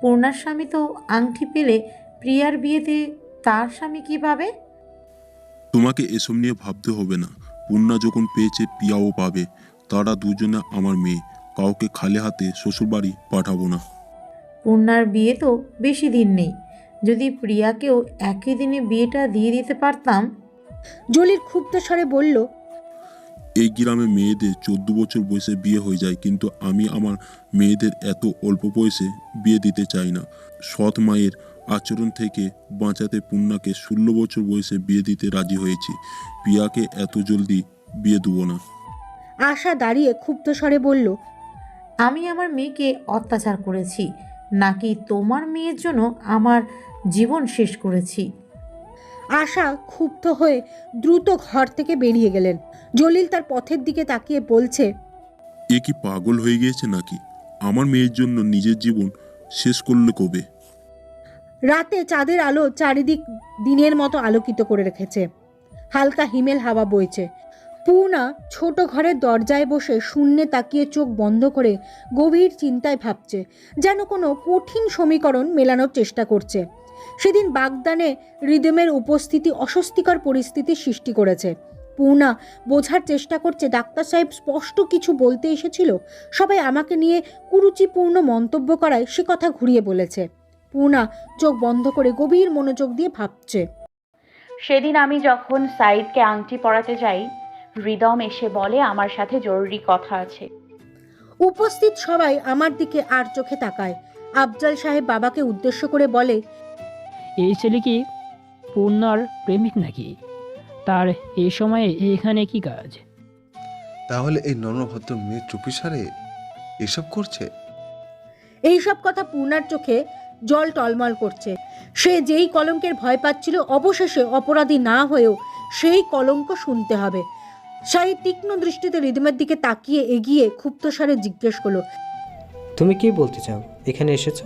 পূর্ণার স্বামী তো আংটি পেলে প্রিয়ার বিয়েতে তার স্বামী কি পাবে তোমাকে এসব নিয়ে ভাবতে হবে না। পূর্ণা যখন পেয়েছে পিয়াও পাবে। তারা দুজনে আমার মেয়ে। কাউকে খালি হাতে শ্বশুরবাড়ি পাঠাবো না। পূর্ণার বিয়ে তো বেশি দিন নেই। যদি প্রিয়াকেও একই দিনে বিয়েটা দিয়ে দিতে পারতাম? জলির ক্ষুব্ধ স্বরে বলল এই গ্রামে মেয়েদের চোদ্দ বছর বয়সে বিয়ে হয়ে যায় কিন্তু আমি আমার মেয়েদের এত অল্প বয়সে বিয়ে দিতে চাই না। সৎ মায়ের আচরণ থেকে বাঁচাতে পূর্ণাকে ষোলো বছর বয়সে বিয়ে দিতে রাজি হয়েছি। পিয়াকে এত জলদি বিয়ে দেবো না। আশা দাঁড়িয়ে ক্ষুব্ধ স্বরে বলল আমি আমার মেয়েকে অত্যাচার করেছি নাকি তোমার মেয়ের জন্য আমার জীবন শেষ করেছি? আশা ক্ষুব্ধ হয়ে দ্রুত ঘর থেকে বেরিয়ে গেলেন। জলিল তার পথের দিকে তাকিয়ে বলছে এ কি পাগল হয়ে গিয়েছে নাকি? আমার মেয়ের জন্য নিজের জীবন শেষ করলে কবে? রাতে চাঁদের আলো চারিদিক দিনের মতো আলোকিত করে রেখেছে। হালকা হিমেল হাওয়া বইছে। পূর্ণা ছোট ঘরের দরজায় বসে শূন্যে তাকিয়ে চোখ বন্ধ করে গভীর চিন্তায় ভাবছে যেন কোনো কঠিন সমীকরণ মেলানোর চেষ্টা করছে। সেদিন বাগদানে রিদমের উপস্থিতি অস্বস্তিকর পরিস্থিতির সৃষ্টি করেছে। পূর্ণা বোঝার চেষ্টা করছে ডাক্তার সাহেব স্পষ্ট কিছু বলতে এসেছিল। সবাই আমাকে নিয়ে কুরুচিপূর্ণ মন্তব্য করায় সে কথা ঘুরিয়ে বলেছে। পূর্ণা চোখ বন্ধ করে গভীর মনোযোগ দিয়ে ভাবছে। সেদিন আমি যখন সাইদকে আংটি পরাতে যাই হৃদম এসে বলে আমার সাথে জরুরি কথা আছে। উপস্থিত সবাই আমার দিকে আর চোখে তাকায়। আফজাল সাহেব বাবাকে উদ্দেশ্য করে বলে এই ছেলে কি পূর্ণার প্রেমিক নাকি? তার এই সময়ে এখানে কি কাজ? তাহলে এই নর্মভদ্র মেয়ে চুপিসারে এসব করছে? এইসব কথা পূর্ণার চোখে জল টলমল করছে। সে যেই কলঙ্কের ভয় পাচ্ছিল অবশেষে অপরাধী না হয়েও সেই কলঙ্ক শুনতে হবে। সাই তীক্ষ্ণ দৃষ্টিতে রিদমের দিকে তাকিয়ে এগিয়ে ক্ষুব্ধ সারে জিজ্ঞেস করল তুমি কি বলতে চাও? এখানে এসেছ?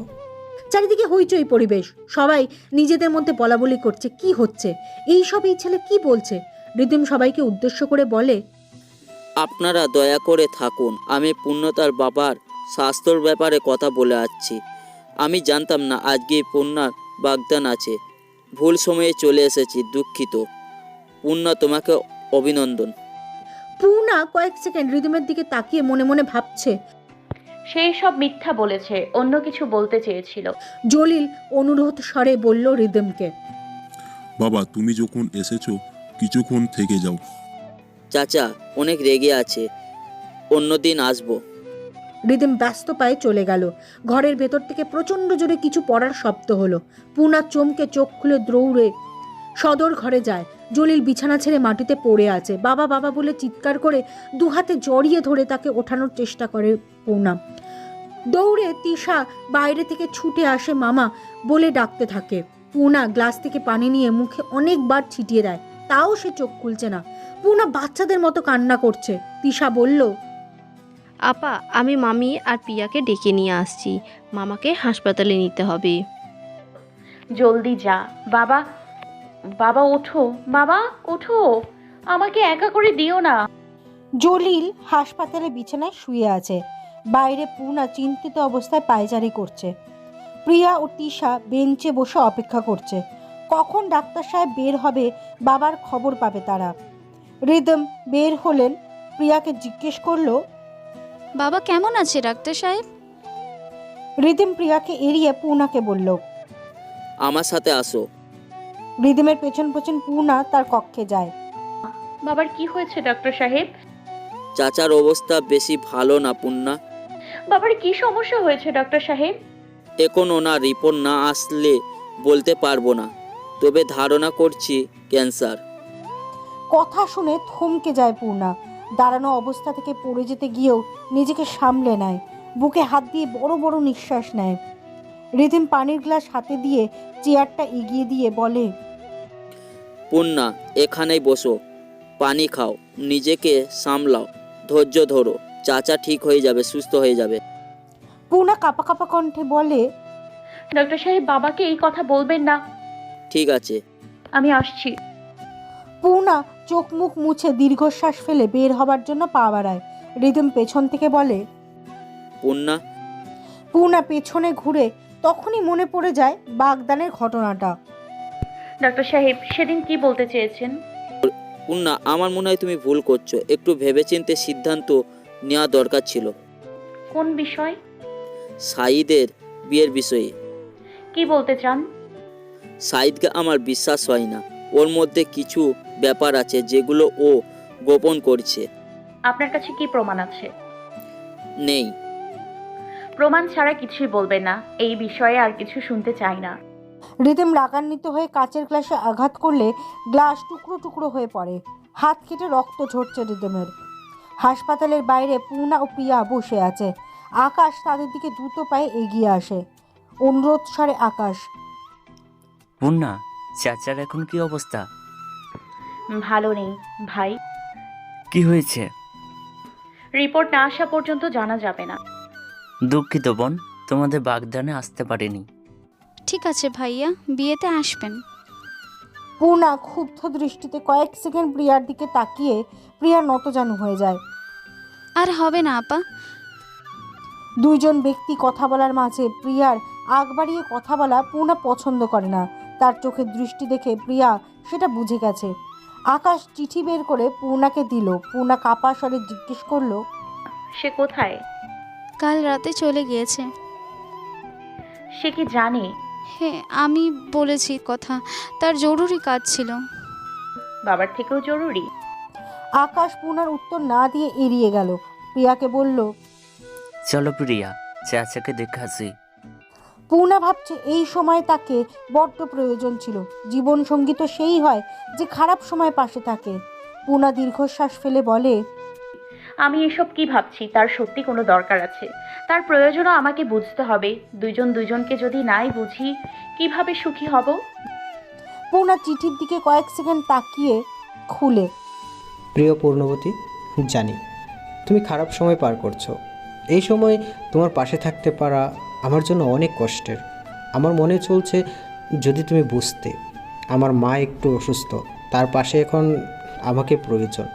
চারিদিকে হইচই পরিবেশ। সবাই নিজেদের মধ্যে বলাবলি করছে কি হচ্ছে? এই সব এই ছেলে কি বলছে? রিদিম সবাইকে উদ্দেশ্য করে বলে আপনারা দয়া করে থাকুন আমি পূর্ণতার বাবার স্বাস্থ্যর ব্যাপারে কথা বলে আসছি। আমি জানতাম না আজকে পূর্ণার বাগদান আছে। ভুল সময়ে চলে এসেছি দুঃখিত। পূর্ণা তোমাকে অভিনন্দন। পূর্ণা কয়েক সেকেন্ড রিদিমের দিকে তাকিয়ে মনে মনে ভাবছে সেই সব মিথ্যা বলেছে অন্য কিছু বলতে চেয়েছিল। জলিল অনুরোধ স্বরে বলল রিদমকে বাবা তুমি যখন এসেছ কিছুক্ষণ থেকে যাও। চাচা অনেক রেগে আছে। অন্যদিন আসব। রিদিম ব্যস্ত পায়ে চলে গেল। ঘরের ভেতর থেকে প্রচণ্ড জোরে কিছু পড়ার শব্দ হলো। পূর্ণা চমকে চোখ খুলে দৌড়ে সদর ঘরে যায়। জলিল বিছানা ছেড়ে মাটিতে পড়ে আছে। বাবা বাবা বলে চিৎকার করে দু হাতে জড়িয়ে ধরে তাকে ওঠানোর চেষ্টা করে পূর্ণা। দৌড়ে তিশা বাইরে থেকে ছুটে আসে মামা বলে ডাকতে থাকে। পূর্ণা গ্লাস থেকে পানি নিয়ে মুখে অনেকবার ছিটিয়ে দেয়। তাও সে চোখ খুলছে না। পূর্ণা বাচ্চাদের মতো কান্না করছে। তিশা বলল আপা আমি মামি আর পিয়াকে ডেকে নিয়ে আসছি। মামাকে হাসপাতালে নিতে হবে। জলদি যা। বাবা বাবা ওঠো। বাবা ওঠো। আমাকে একা করে দিও না। জলিল হাসপাতালে বিছানায় শুয়ে আছে। বাইরে পূর্ণা চিন্তিত অবস্থায় পায়চারি করছে। প্রিয়া ও তিশা বেঞ্চে বসে অপেক্ষা করছে। কখন ডাক্তার সাহেব বের হবে বাবার খবর পাবে তারা। রিদম বের হলেন। প্রিয়াকে জিজ্ঞেস করল বাবা কেমন আছে ডাক্তার সাহেব? রিদম প্রিয়াকে এড়িয়ে পূর্ণাকে বলল আমার সাথে আসো। রিদিমের পেছন পেছন পূর্ণা তার কক্ষে যায়। বাবার কি হয়েছে ডক্টর সাহেব? চাচার অবস্থা বেশি ভালো না পূর্ণা। বাবার কি সমস্যা হয়েছে ডক্টর সাহেব? এখন ওনার রিপোর্ট না আসলে বলতে পারব না। তবে ধারণা করছি ক্যান্সার। কথা শুনে থমকে যায় পূর্ণা। দাঁড়ানো অবস্থা থেকে পড়ে যেতে গিয়েও নিজেকে সামলে নেয়। বুকে হাত দিয়ে বড় বড় নিঃশ্বাস নেয়। রিধিম পানির গ্লাস হাতে দিয়ে চেয়ারটা এগিয়ে দিয়ে বলে পূর্ণা এখানেই বসো। পানি খাও নিজেকে সামলাও। ধৈর্য ধরো চাচা ঠিক হয়ে যাবে সুস্থ হয়ে যাবে। পূর্ণা কাপা কাপা কণ্ঠে বলে ডক্টর সাহেব বাবাকে এই কথা বলবেন না। ঠিক আছে। আমি আসছি। পূর্ণা চোখ মুখ মুছে দীর্ঘশ্বাস ফেলে বের হবার জন্য পা বাড়ায়। রিদম পেছন থেকে বলে পূর্ণা পূর্ণা পেছনে ঘুরে তখনই মনে পড়ে যায় বাগদানের ঘটনাটা। ডাক্তার সাহেব সেদিন কি বলতে চেয়েছেন? উন্না আমার মনে হয় তুমি ভুল করছ। একটু ভেবেচিন্তে সিদ্ধান্ত নেওয়া দরকার ছিল। কোন বিষয়? সাঈদের বিয়ের বিষয়ে। কি বলতে চান? সাঈদকে আমার বিশ্বাস হয় না। ওর মধ্যে কিছু ব্যাপার আছে যেগুলো ও গোপন করছে। আপনার কাছে কি প্রমাণ আছে? নেই। প্রমাণ ছাড়া কিছুই বলবে না। এই বিষয়ে আর কিছু শুনতে চাই না। রিদম রাগান্বিত হয়ে কাচের গ্লাসে আঘাত করলে গ্লাস টুকরো টুকরো হয়ে পড়ে। হাত কেটে রক্ত ঝরছে রিদেমের। হাসপাতালের বাইরে পূর্ণা ও প্রিয়া বসে আছে। আকাশ তাদের দিকে দ্রুত পায়ে এগিয়ে আসে। অনুরোধ সারে আকাশ মুন্না চাচার এখন কি অবস্থা? ভালো নেই ভাই। কি হয়েছে? রিপোর্ট না আসা পর্যন্ত জানা যাবে না। দুঃখিত বোন তোমাদের বাগদানে আসতে পারিনি। ঠিক আছে ভাইয়া বিয়েতে আসবেন। পূর্ণা ক্ষুব্ধ দৃষ্টিতে কয়েক সেকেন্ড প্রিয়ার দিকে তাকিয়ে প্রিয়া নতজানু হয়ে যায়। আর হবে না আপা। দুইজন ব্যক্তি কথা বলার মাঝে প্রিয়ার আগ বাড়িয়ে কথা বলা পূর্ণা পছন্দ করে না। তার চোখের দৃষ্টি দেখে প্রিয়া সেটা বুঝে গেছে। আকাশ চিঠি বের করে পূর্ণাকে দিল। পূর্ণা কাপা স্বরে জিজ্ঞেস করল সে কোথায়? কাল রাতে চলে গিয়েছে। সে কি জানে? হ্যাঁ আমি বলেছি কথা। তার জরুরি কাজ ছিল। বাবার থেকেও জরুরি? আকাশ পুনার উত্তর না দিয়ে এড়িয়ে গেল। প্রিয়াকে বলল চলো প্রিয়া চাচাকে দেখে আসি। পুনা ভাবছে এই সময় তাকে বড্ড প্রয়োজন ছিল। জীবন সঙ্গী তো সেই হয় যে খারাপ সময় পাশে থাকে। পুনা দীর্ঘশ্বাস ফেলে বলে আমি এসব কি ভাবছি? তার সত্যি কোনো দরকার আছে। তার প্রয়োজনও আমাকে বুঝতে হবে। দুইজন দুইজনকে যদি নাই বুঝি কীভাবে সুখী হব? পূর্ণা চিঠির দিকে কয়েক সেকেন্ড তাকিয়ে খুলে। প্রিয় পূর্ণবতী জানি তুমি খারাপ সময় পার করছ। এই সময় তোমার পাশে থাকতে পারা আমার জন্য অনেক কষ্টের। আমার মনে চলছে যদি তুমি বুঝতে আমার মা একটু অসুস্থ তার পাশে এখন আমাকে প্রয়োজন।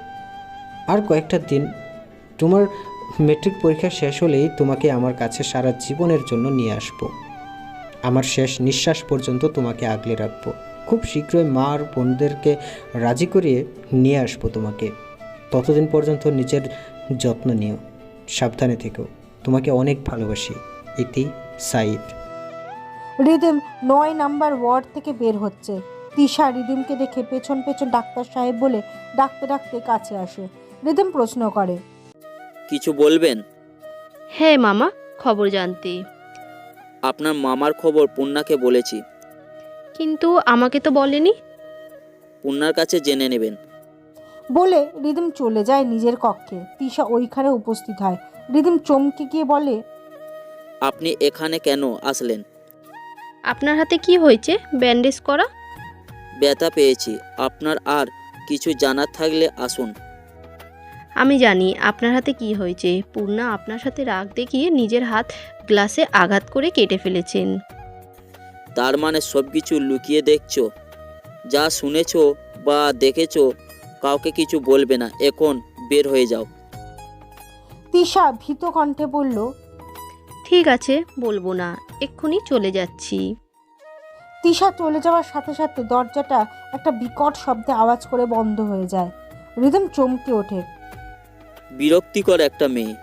আর কয়েকটা দিন তোমার মেট্রিক পরীক্ষা শেষ হলেই তোমাকে আমার কাছে সারা জীবনের জন্য নিয়ে আসব। আমার শেষ নিঃশ্বাস পর্যন্ত তোমাকে আগলে রাখব। খুব শীঘ্রই মা আর বোনদেরকে রাজি করিয়ে নিয়ে আসব তোমাকে। ততদিন পর্যন্ত নিজের যত্ন নিও। সাবধানে থেকো। তোমাকে অনেক ভালোবাসি। ইতি সাইদ রিদিম নয় নাম্বার ওয়ার্ড থেকে বের হচ্ছে। তিশা রিদিমকে দেখে পেছন পেছন ডাক্তার সাহেব বলে ডাকতে ডাকতে কাছে আসে। রিদিম প্রশ্ন করে কিছু বলবেন? হ্যাঁ মামা খবর জানতে। আপনার মামার খবর পূর্ণাকে বলেছি। কিন্তু আমাকে তো বলেনি? পূর্ণার কাছে জেনে নেবেন। বলে রিদিম চলে যায় নিজের কক্ষে। তিশা ওইখানে উপস্থিত হয়। রিদিম চমকে গিয়ে বলে আপনি এখানে কেন আসলেন? আপনার হাতে কি হয়েছে? ব্যান্ডেজ করা? ব্যথা পেয়েছি। আপনার আর কিছু জানার থাকলে আসুন। আমি জানি আপনার হাতে কি হয়েছে। পূর্ণা আপনার সাথে রাগ দেখিয়ে নিজের হাত গ্লাসে আঘাত করে কেটে ফেলেছেন। তার মানে সব কিছু লুকিয়ে দেখছ? যা শুনেছো বা দেখেছ কাউকে কিছু বলবে না। এখন বের হয়ে যাও। তিশা ভীত কণ্ঠে বলল ঠিক আছে বলব না। এক্ষুনি চলে যাচ্ছি। তিশা চলে যাওয়ার সাথে সাথে দরজাটা একটা বিকট শব্দে আওয়াজ করে বন্ধ হয়ে যায়। রিদম চমকে ওঠে। বিরক্তিকর একটা মেয়ে।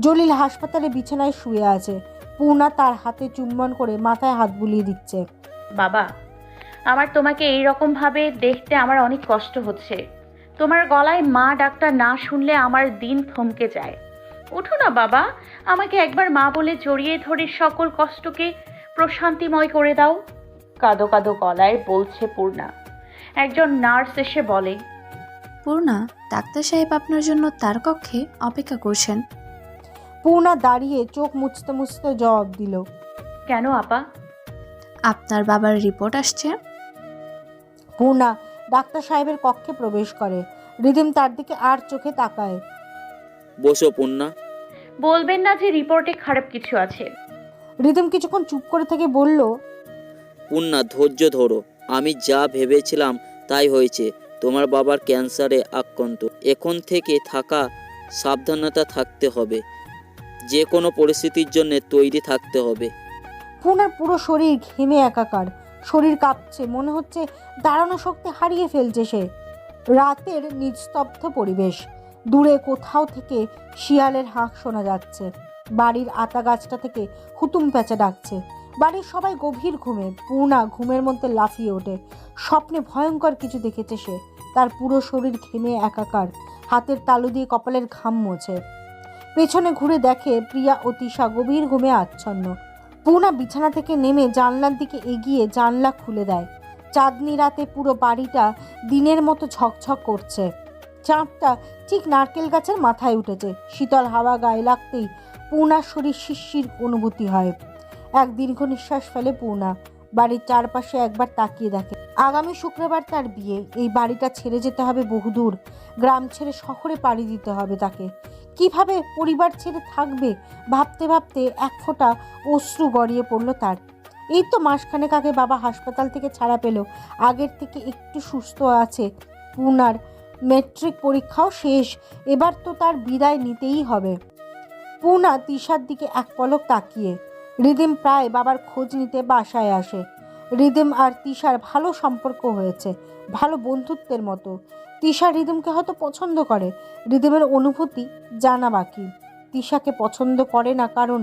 জলিল হাসপাতালে বিছানায় শুয়ে আছে। পূর্ণা তার হাতে চুম্বন করে মাথায় হাত বুলিয়ে দিচ্ছে। বাবা আমার তোমাকে এই রকম ভাবে দেখতে আমার অনেক কষ্ট হচ্ছে। তোমার গলায় মা ডাক্তার না শুনলে আমার দিন থমকে যায়। ওঠো না বাবা আমাকে একবার মা বলে জড়িয়ে ধরে সকল কষ্টকে প্রশান্তিময় করে দাও। কাদো কাদো গলায় বলছে পূর্ণা। একজন নার্স এসে বলে পূর্ণা ডাক্তার সাহেব আপনার জন্য তার কক্ষে অপেক্ষা করছেন। পূর্ণা দাঁড়িয়ে চোখ মুছতে মুছতে জবাব দিল। কেন আপা? আপনার বাবার রিপোর্ট আসছে। পূর্ণা ডাক্তার সাহেবের কক্ষে প্রবেশ করে। রিদিম তার দিকে আর চোখে তাকায়। বসো পূর্ণা বলবেন না যে রিপোর্টে খারাপ কিছু আছে। রিদিম কিছুক্ষণ চুপ করে থেকে বলল পূর্ণা ধৈর্য ধরো। আমি যা ভেবেছিলাম তাই হয়েছে। তোমার বাবার ক্যান্সারে আক্রান্ত। এখন থেকে থাকা সাবধানতা থাকতে হবে। যে কোনো পরিস্থিতির জন্য তৈরি থাকতে হবে। পুনার পুরো শরীর ঘেমে একাকার। শরীর কাঁপছে, মনে হচ্ছে দাঁড়ানো শক্তি হারিয়ে ফেলছে সে। রাতের নিস্তব্ধ পরিবেশ। দূরে কোথাও থেকে শিয়ালের হাঁক শোনা যাচ্ছে। বাড়ির আতা গাছটা থেকে হুতুম প্যাঁচা ডাকছে। বাড়ির সবাই গভীর ঘুমে পূর্ণা ঘুমের মধ্যে লাফিয়ে ওঠে। স্বপ্নে ভয়ঙ্কর কিছু দেখেছে সে। তার পুরো শরীর ঘেমে একাকার। হাতের তালু দিয়ে কপালের ঘাম মোছে। পেছনে ঘুরে দেখে প্রিয়া ও তিশা গভীর ঘুমে আচ্ছন্ন। পূর্ণা বিছানা থেকে নেমে জানলার দিকে এগিয়ে জানলা খুলে দেয়। চাঁদনি রাতে পুরো বাড়িটা দিনের মতো ঝকঝক করছে। চাঁদটা ঠিক নারকেল গাছের মাথায় উঠেছে। শীতল হাওয়া গায়ে লাগতেই পূর্ণার শরীর শিরশির অনুভূতি হয়। এক দীর্ঘ নিঃশ্বাস ফেলে পূর্ণা বাড়ির চারপাশে একবার তাকিয়ে দেখে। আগামী শুক্রবার তার বিয়ে। এই বাড়িটা ছেড়ে যেতে হবে বহুদূর। গ্রাম ছেড়ে শহরে পাড়ি দিতে হবে তাকে। কীভাবে পরিবার ছেড়ে থাকবে ভাবতে ভাবতে এক ফোঁটা অশ্রু গড়িয়ে পড়ল তার। এই তো মাসখানেক আগে বাবা হাসপাতাল থেকে ছাড়া পেল। আগের থেকে একটু সুস্থ আছে। পুনার মেট্রিক পরীক্ষাও শেষ। এবার তো তার বিদায় নিতেই হবে। পুনা তিশার দিকে এক পলক তাকিয়ে। রিদিম প্রায় বাবার খোঁজ নিতে বাসায় আসে। রিদিম আর তিশার ভালো সম্পর্ক হয়েছে, ভালো বন্ধুত্বের মতো। তিশা রিদিমকে হয়তো পছন্দ করে, রিদিমের অনুভূতি জানা বাকি। তিশাকে পছন্দ করে না কারণ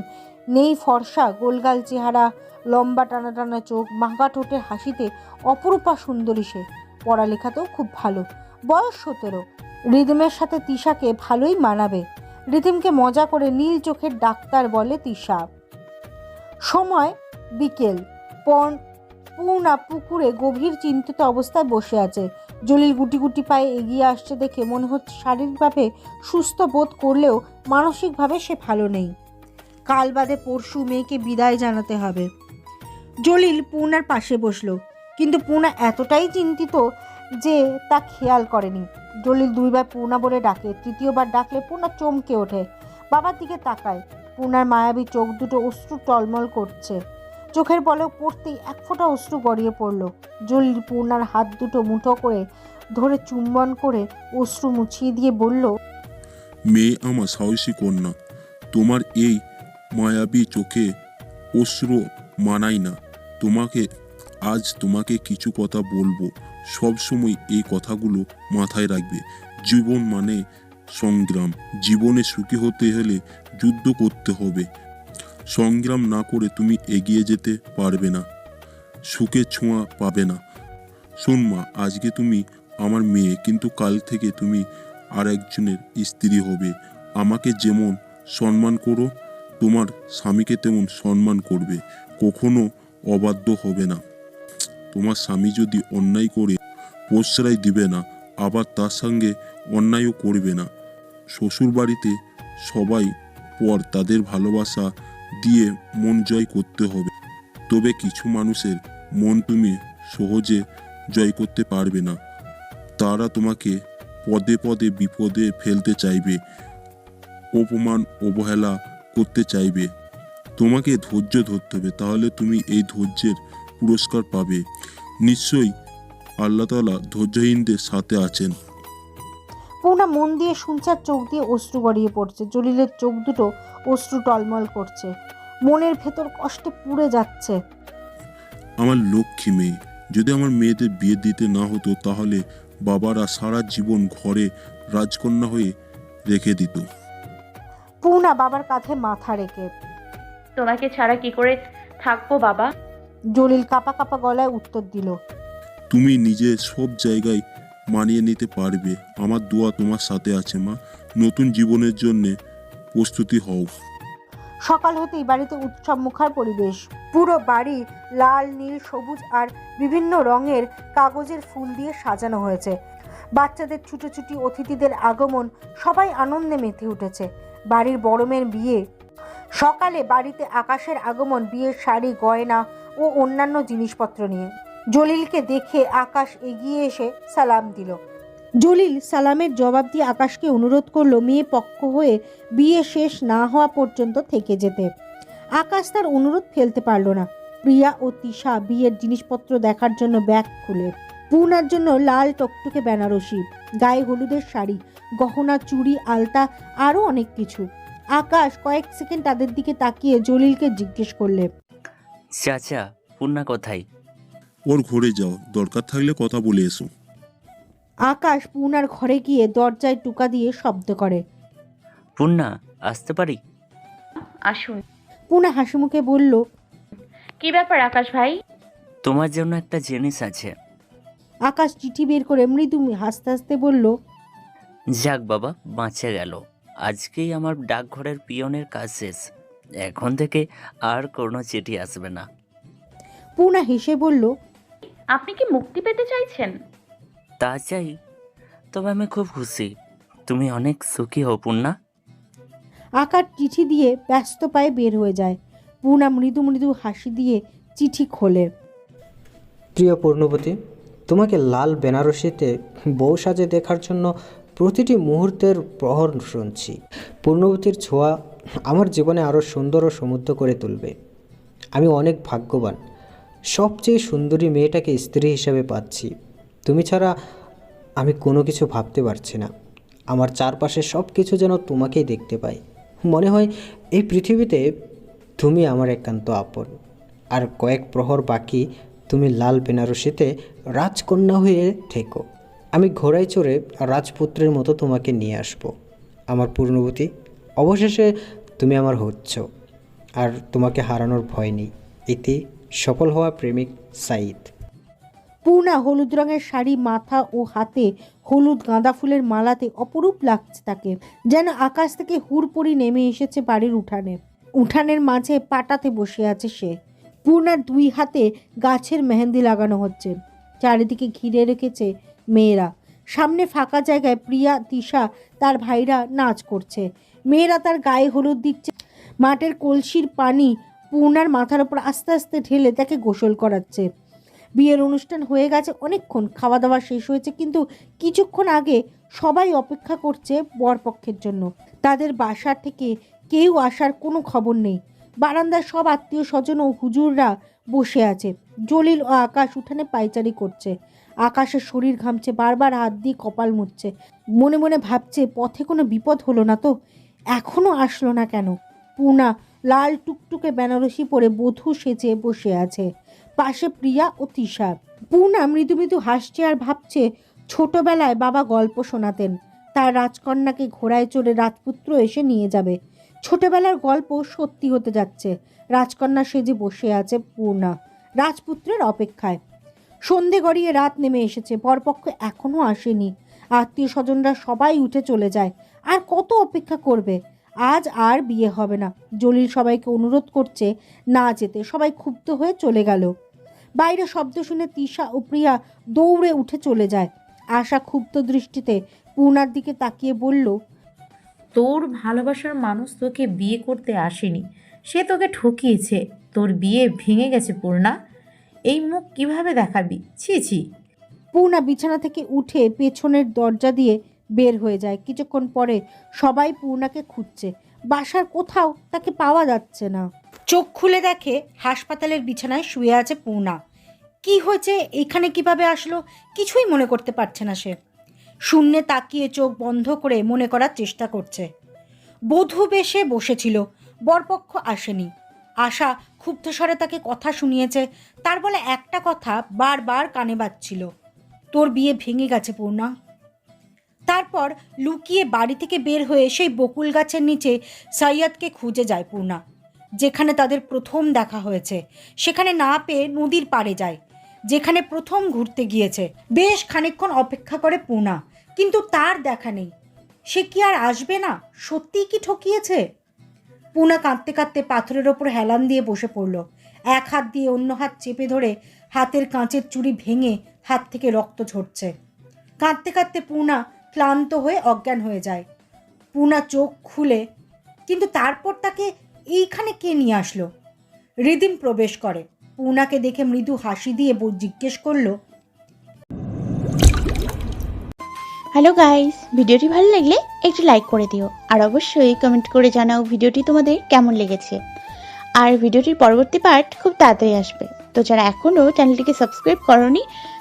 নেই ফর্সা, গোলগাল চেহারা, লম্বা টানা টানা চোখ বাঁকা ঠোঁটের হাসিতে অপরূপা সুন্দরী সে। পড়ালেখাতেও খুব ভালো, বয়স সতেরো। রিদিমের সাথে তিশাকে ভালোই মানাবে। রিদিমকে মজা করে নীল চোখের ডাক্তার বলে তিশা। সময় বিকেল। পণ পূর্ণা পুকুরে গভীর চিন্তিত অবস্থায় বসে আছে। জলিল গুটি গুটি পায়ে এগিয়ে আসছে দেখে মনে হচ্ছে শারীরিকভাবে সুস্থ বোধ করলেও মানসিকভাবে সে ভালো নেই। কাল বাদে পরশু মেয়েকে বিদায় জানাতে হবে। জলিল পূর্ণার পাশে বসল। কিন্তু পূর্ণা এতটাই চিন্তিত যে তা খেয়াল করেনি। জলিল দুইবার পূর্ণা বলে ডাকে, তৃতীয়বার ডাকলে পূর্ণা চমকে ওঠে। বাবার দিকে তাকায়। পূর্ণার মায়াবী চোখ দুটো অশ্রু টলমল করছে। চোখের পলক পড়তেই এক ফোঁটা অশ্রু গড়িয়ে পড়ল। জলিল পূর্ণার হাত দুটো মুঠো করে ধরে চুম্বন করে অশ্রু মুছিয়ে দিয়ে বলল, মেয়ে আমার সাহসী কন্যা, তোমার এই মায়াবী চোখে অশ্রু মানাই না। তোমাকে, আজ তোমাকে কিছু কথা বলব। সব সময় এই কথাগুলো মাথায় রাখবে। জীবন মানে সংগ্রাম। জীবনে সুখী হতে হলে যুদ্ধ করতে হবে। সংগ্রাম না করে তুমি এগিয়ে যেতে পারবে না। সুখের ছোঁয়া পাবে না। শোন মা, আজকে তুমি আমার মেয়ে, কিন্তু কাল থেকে তুমি আর একজনের স্ত্রী হবে। আমাকে যেমন সম্মান করো, তোমার স্বামীকে তেমন সম্মান করবে। কখনো অবাধ্য হবে না। তোমার স্বামী যদি অন্যায় করে, প্রশ্রয় দিবে না, আবার তার সঙ্গে অন্যায়ও করবে না। শ্বশুর বাড়িতে সবাই পর তাদের ভালোবাসা দিয়ে মন জয় করতে হবে। তবে কিছু মানুষের মন তুমি সহজে জয় করতে পারবে না। তারা তোমাকে পদে পদে বিপদে ফেলতে চাইবে, অপমান, অবহেলা করতে চাইবে। তোমাকে ধৈর্য ধরতে হবে, তাহলে তুমি এই ধৈর্যের পুরস্কার পাবে। নিশ্চয়ই আল্লাহ তালা ধৈর্যহীনদের সাথে আছেন। পূর্ণা মন দিয়ে শুনছে আর চোখ দিয়ে অশ্রু গড়িয়ে পড়ছে। জলিলের চোখ দুটো অশ্রু টলমল করছে। মনের ভেতর কষ্টে পুড়ে যাচ্ছে। আমার লক্ষ্মী মেয়ে যদি আমার মেয়েদের বিয়ে দিতে না হতো তাহলে বাবারা সারা জীবন ঘরে রাজকন্যা হয়ে রেখে দিত। পূর্ণা বাবার কাঁধে মাথা রেখে। তোমাকে ছাড়া কি করে থাকব বাবা? জলিল কাপা কাপা গলায় উত্তর দিল। তুমি নিজে সব জায়গায় মানিয়ে নিতে পারবে। আমার দোয়া তোমার সাথে আছে, মা। নতুন জীবনের জন্য প্রস্তুতি হও। সকাল হতেই বাড়িতে উৎসব মুখার পরিবেশ। পুরো বাড়ি লাল, নীল, সবুজ আর বিভিন্ন রঙের কাগজের ফুল দিয়ে সাজানো হয়েছে। বাচ্চাদের ছুটোছুটি, অতিথিদের আগমন সবাই আনন্দে মেতে উঠেছে। বাড়ির বড় মেয়ের বিয়ে। সকালে বাড়িতে আকাশের আগমন, বিয়ের শাড়ি, গয়না ও অন্যান্য জিনিসপত্র নিয়ে। জলিলকে দেখে আকাশ এগিয়ে এসে সালাম দিল। জলিল সালামের জবাব দিয়ে আকাশকে অনুরোধ করল মেয়ে পক্ষ হয়ে বিয়ে শেষ না হওয়া পর্যন্ত থেকে যেতে। আকাশ তার অনুরোধ ফেলতে পারল না। প্রিয়া ও তিশা বিয়ের জিনিসপত্র দেখার জন্য ব্যাগ খুলে পূর্ণার জন্য লাল টকটকে বেনারসি গায়ে হলুদের শাড়ি গহনা চুড়ি আলতা আরও অনেক কিছু। আকাশ কয়েক সেকেন্ড তাদের দিকে তাকিয়ে জলিলকে জিজ্ঞেস করলে চাচা পূর্ণা কোথায়? ওর ঘরে যাও দরকার থাকলে কথা বলে এসো। আকাশ পূর্ণার ঘরে গিয়ে দরজায় টুকা দিয়ে শব্দ করে। পূর্ণা আসতে পারি? আসুন। পূর্ণা হাসি মুখে বলল কি ব্যাপার আকাশ ভাই? তোমার জন্য একটা জিনিস আছে। আকাশ চিঠি বের করে মৃদু হাসতে হাসতে বলল যাক বাবা বাঁচে গেল। আজকেই আমার ডাকঘরের পিয়নের কাজ শেষ। এখন থেকে আর কোনো চিঠি আসবে না। পূর্ণা হেসে বলল আপনি কি মুক্তি পেতে চাইছেন? তা চাই তবে আমি খুব খুশি। তুমি অনেক সুখী হও পূর্ণা। আকার চিঠি দিয়ে ব্যস্ত পায়ে বের হয়ে যায়। পূর্ণা মৃদু মৃদু হাসি দিয়ে চিঠি খোলে। প্রিয় পূর্ণবতী তোমাকে লাল বেনারসিতে বউ সাজে দেখার জন্য প্রতিটি মুহূর্তের প্রহর শুনছি। পূর্ণবতীর ছোঁয়া আমার জীবনে আরও সুন্দর ও সমুদ্র করে তুলবে। আমি অনেক ভাগ্যবান। সবচেয়ে সুন্দরী মেয়েটাকে স্ত্রী হিসেবে পাচ্ছি। তুমি ছাড়া আমি কোনো কিছু ভাবতে পারছি না। আমার চারপাশে সব কিছু যেন তোমাকেই দেখতে পাই। মনে হয় এই পৃথিবীতে তুমি আমার একান্ত আপন। আর কয়েক প্রহর বাকি তুমি লাল বেনারসিতে রাজকন্যা হয়ে থেকো। আমি ঘোড়ায় চড়ে রাজপুত্রের মতো তোমাকে নিয়ে আসব। আমার পূর্ণবতী, অবশেষে তুমি আমার হচ্ছ। আর তোমাকে হারানোর ভয় নেই। এতে সফল হওয়া প্রেমিক সাইদ পূর্ণা হলুদ রঙের শাড়ি, মাথা ও হাতে হলুদ গাঁদা ফুলের মালাতে অপরূপ লাগছে তাকে, যেন আকাশ থেকে হুড়পড়ি নেমে এসেছে বাড়ির উঠানে। উঠানের মাঝে পাটাতে বসে আছে সে। পূর্ণার দুই হাতে গাছের মেহেন্দি লাগানো হচ্ছে। চারিদিকে ঘিরে রেখেছে মেয়েরা। সামনে ফাঁকা জায়গায় প্রিয়া, তিশা তার ভাইরা নাচ করছে। মেয়েরা তার গায়ে হলুদ দিচ্ছে। মাটির কলসির পানি পূর্ণার মাথার ওপর আস্তে আস্তে ঢেলে তাকে গোসল করাচ্ছে। বিয়ের অনুষ্ঠান হয়ে গেছে, অনেকক্ষণ খাওয়া দাওয়া শেষ হয়েছে, কিন্তু কিছুক্ষণ আগে সবাই অপেক্ষা করছে বরপক্ষের জন্য। তাদের বাসা থেকে কেউ আসার কোনো খবর নেই। বারান্দার সব আত্মীয় স্বজন ও হুজুররা বসে আছে। জলিল ও আকাশ উঠানে পাইচারি করছে। আকাশের শরীর ঘামছে, বারবার হাত দিয়ে কপাল মুছছে। মনে মনে ভাবছে, পথে কোনো বিপদ হলো না তো? এখনও আসলো না কেন? পূর্ণা লাল টুকটুকে বেনারসি পরে বধূ সেজে বসে আছে। পাশে প্রিয়া ও তিশা। পূর্ণা মৃদু মৃদু হাসছে আর ভাবছে, ছোটবেলায় বাবা গল্প শোনাতেন। তার রাজকন্যাকে ঘোড়ায় চড়ে রাজপুত্র এসে নিয়ে যাবে। ছোটবেলার গল্প সত্যি হতে যাচ্ছে। রাজকন্যা সেজে বসে আছে পূর্ণা রাজপুত্রের অপেক্ষায়। সন্ধে গড়িয়ে রাত নেমে এসেছে বরপক্ষ এখনও আসেনি। আত্মীয় স্বজনরা সবাই উঠে চলে যায়। আর কত অপেক্ষা করবে? আজ আর বিয়ে হবে না। জলিল সবাইকে অনুরোধ করছে না যেতে। সবাই ক্ষুব্ধ হয়ে চলে গেল। বাইরে শব্দ শুনে তিশা ও প্রিয়া দৌড়ে উঠে চলে যায়। আশা ক্ষুব্ধ দৃষ্টিতে পূর্ণার দিকে তাকিয়ে বলল তোর ভালোবাসার মানুষ তোকে বিয়ে করতে আসেনি। সে তোকে ঠকিয়েছে। তোর বিয়ে ভেঙে গেছে পূর্ণা। এই মুখ কীভাবে দেখাবি? ছি ছি। পূর্ণা বিছানা থেকে উঠে পেছনের দরজা দিয়ে বের হয়ে যায়। কিছুক্ষণ পরে সবাই পূর্ণাকে খুঁজছে। বাসার কোথাও তাকে পাওয়া যাচ্ছে না। চোখ খুলে দেখে হাসপাতালের বিছানায় শুয়ে আছে পূর্ণা। কি হয়েছে? এখানে কীভাবে আসলো? কিছুই মনে করতে পারছে না সে। শূন্যে তাকিয়ে চোখ বন্ধ করে মনে করার চেষ্টা করছে। বধূ বেশে বসেছিল। বরপক্ষ আসেনি। আশা ক্ষুব্ধ স্বরে তাকে কথা শুনিয়েছে। তার বলে একটা কথা বারবার কানে বাজছিল। তোর বিয়ে ভেঙে গেছে পূর্ণা। তারপর লুকিয়ে বাড়ি থেকে বের হয়ে সেই বকুল গাছের নিচে সৈয়দকে খুঁজে যায় পূর্ণা, যেখানে তাদের প্রথম দেখা হয়েছে। সেখানে না পেয়ে নদীর পাড়ে যায়, যেখানে প্রথম ঘুরতে গিয়েছে। বেশ খানিকক্ষণ অপেক্ষা করে পূর্ণা, কিন্তু তার দেখা নেই। সে কি আর আসবে না? সত্যিই কি ঠকিয়েছে? পূর্ণা কাঁদতে কাঁদতে পাথরের ওপর হেলান দিয়ে বসে পড়ল। এক হাত দিয়ে অন্য হাত চেপে ধরে হাতের কাঁচের চুড়ি ভেঙে হাত থেকে রক্ত ঝরছে। কাঁদতে কাঁদতে পূর্ণা ক্লান্ত হয়ে অজ্ঞান হয়ে যায়। পুনা চোখ খুলে, কিন্তু তারপর তাকে এইখানে কে নিয়ে আসলো? রিদিম প্রবেশ করে। পুনাকে দেখে মৃদু হাসি দিয়ে জিজ্ঞেস করল হ্যালো গাইস ভিডিওটি ভালো লাগলে একটু লাইক করে দিও। আর অবশ্যই কমেন্ট করে জানাও ভিডিওটি তোমাদের কেমন লেগেছে। আর ভিডিওটির পরবর্তী পার্ট খুব তাড়াতাড়ি আসবে। তো যারা এখনও চ্যানেলটিকে সাবস্ক্রাইব করনি